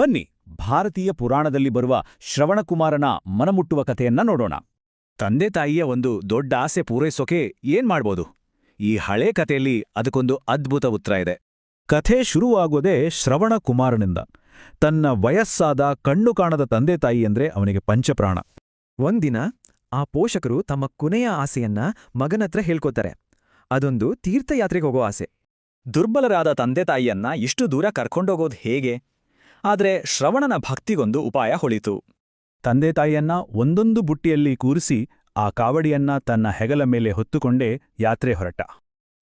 ಬನ್ನಿ, ಭಾರತೀಯ ಪುರಾಣದಲ್ಲಿ ಬರುವ ಶ್ರವಣಕುಮಾರನ ಮನಮುಟ್ಟುವ ಕಥೆಯನ್ನ ನೋಡೋಣ. ತಂದೆ ತಾಯಿಯ ಒಂದು ದೊಡ್ಡ ಆಸೆ ಪೂರೈಸೋಕೆ ಏನ್ ಮಾಡ್ಬೋದು? ಈ ಹಳೇ ಕಥೆಯಲ್ಲಿ ಅದಕ್ಕೊಂದು ಅದ್ಭುತ ಉತ್ತರ ಇದೆ. ಕಥೆ ಶುರುವಾಗೋದೇ ಶ್ರವಣಕುಮಾರನಿಂದ. ತನ್ನ ವಯಸ್ಸಾದ ಕಣ್ಣು ಕಾಣದ ತಂದೆ ತಾಯಿ ಅಂದ್ರೆ ಅವನಿಗೆ ಪಂಚಪ್ರಾಣ. ಒಂದಿನ ಆ ಪೋಷಕರು ತಮ್ಮ ಕೊನೆಯ ಆಸೆಯನ್ನ ಮಗನತ್ರ ಹೇಳ್ಕೋತಾರೆ. ಅದೊಂದು ತೀರ್ಥಯಾತ್ರೆಗೆ ಹೋಗೋ ಆಸೆ. ದುರ್ಬಲರಾದ ತಂದೆ ತಾಯಿಯನ್ನ ಇಷ್ಟು ದೂರ ಕರ್ಕೊಂಡೋಗೋದು ಹೇಗೆ? ಆದ್ರೆ ಶ್ರವಣನ ಭಕ್ತಿಗೊಂದು ಉಪಾಯ ಹೊಳಿತು. ತಂದೆ ತಾಯಿಯನ್ನ ಒಂದೊಂದು ಬುಟ್ಟಿಯಲ್ಲಿ ಕೂರಿಸಿ ಆ ಕಾವಡಿಯನ್ನ ತನ್ನ ಹೆಗಲ ಮೇಲೆ ಹೊತ್ತುಕೊಂಡೇ ಯಾತ್ರೆ ಹೊರಟ.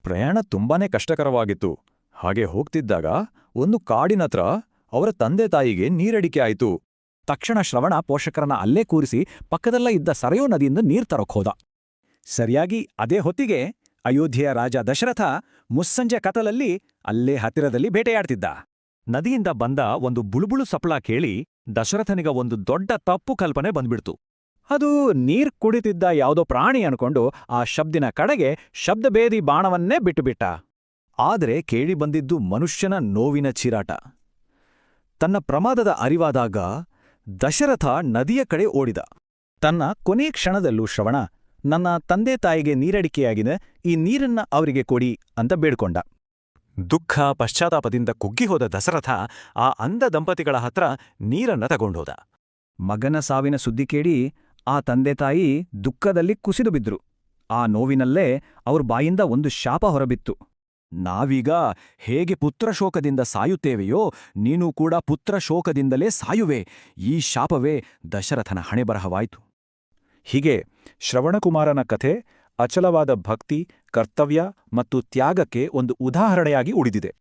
ಪ್ರಯಾಣ ತುಂಬಾನೇ ಕಷ್ಟಕರವಾಗಿತ್ತು. ಹಾಗೆ ಹೋಗ್ತಿದ್ದಾಗ ಒಂದು ಕಾಡಿನತ್ರ ಅವರ ತಂದೆ ತಾಯಿಗೆ ನೀರಡಿಕೆ ಆಯಿತು. ತಕ್ಷಣ ಶ್ರವಣ ಪೋಷಕರನ್ನ ಅಲ್ಲೇ ಕೂರಿಸಿ ಪಕ್ಕದಲ್ಲ ಇದ್ದ ಸರಯೋ ನದಿಯಿಂದ ನೀರ್ ತರಕ್ ಹೋದ. ಸರಿಯಾಗಿ ಅದೇ ಹೊತ್ತಿಗೆ ಅಯೋಧ್ಯೆಯ ರಾಜ ದಶರಥ ಮುಸ್ಸಂಜೆ ಕತಲಲ್ಲಿ ಅಲ್ಲೇ ಹತ್ತಿರದಲ್ಲಿ ಬೇಟೆಯಾಡ್ತಿದ್ದ. ನದಿಯಿಂದ ಬಂದ ಒಂದು ಬುಳುಬುಳು ಸಪ್ಳ ಕೇಳಿ ದಶರಥನಿಗ ಒಂದು ದೊಡ್ಡ ತಪ್ಪು ಕಲ್ಪನೆ ಬಂದ್ಬಿಡ್ತು. ಅದು ನೀರ್ ಕುಡಿತಿದ್ದ ಯಾವುದೋ ಪ್ರಾಣಿ ಅನ್ಕೊಂಡು ಆ ಶಬ್ದಿನ ಕಡೆಗೆ ಶಬ್ದಭೇದಿ ಬಾಣವನ್ನೇ ಬಿಟ್ಟುಬಿಟ್ಟ. ಆದರೆ ಕೇಳಿ ಬಂದಿದ್ದು ಮನುಷ್ಯನ ನೋವಿನ ಚಿರಾಟ. ತನ್ನ ಪ್ರಮಾದದ ಅರಿವಾದಾಗ ದಶರಥ ನದಿಯ ಕಡೆ ಓಡಿದ. ತನ್ನ ಕೊನೆ ಕ್ಷಣದಲ್ಲೂ ಶ್ರವಣ, ನನ್ನ ತಂದೆ ತಾಯಿಗೆ ನೀರಡಿಕೆಯಾಗಿದೆ, ಈ ನೀರನ್ನ ಅವರಿಗೆ ಕೊಡಿ ಅಂತ ಬೇಡ್ಕೊಂಡ. ದುಃಖ ಪಶ್ಚಾತ್ತಾಪದಿಂದ ಕುಗ್ಗಿಹೋದ ದಶರಥ ಆ ಅಂಧ ದಂಪತಿಗಳ ಹತ್ರ ನೀರನ್ನ ತಗೊಂಡೋದ. ಮಗನ ಸಾವಿನ ಸುದ್ದಿ ಕೇಳಿ ಆ ತಂದೆ ತಾಯಿ ದುಃಖದಲ್ಲಿ ಕುಸಿದು ಬಿದ್ರು. ಆ ನೋವಿನಲ್ಲೇ ಅವ್ರ ಬಾಯಿಂದ ಒಂದು ಶಾಪ ಹೊರಬಿತ್ತು. ನಾವೀಗ ಹೇಗೆ ಪುತ್ರಶೋಕದಿಂದ ಸಾಯುತ್ತೇವೆಯೋ ನೀನು ಕೂಡ ಪುತ್ರಶೋಕದಿಂದಲೇ ಸಾಯುವೆ. ಈ ಶಾಪವೇ ದಶರಥನ ಹಣೆಬರಹವಾಯಿತು. ಹೀಗೆ ಶ್ರವಣಕುಮಾರನ ಕಥೆ ಅಚಲವಾದ ಭಕ್ತಿ, ಕರ್ತವ್ಯ ಮತ್ತು ತ್ಯಾಗಕ್ಕೆ ಒಂದು ಉದಾಹರಣೆಯಾಗಿ ಉಳಿದಿದೆ.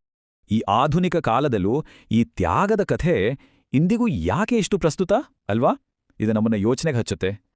ಈ ಆಧುನಿಕ ಕಾಲದಲ್ಲೂ ಈ ತ್ಯಾಗದ ಕಥೆ ಇಂದಿಗೂ ಯಾಕೆ ಇಷ್ಟು ಪ್ರಸ್ತುತ, ಅಲ್ವಾ? ಇದು ನಮ್ಮನ್ನ ಯೋಚನೆಗೆ ಹಚ್ಚುತ್ತೆ.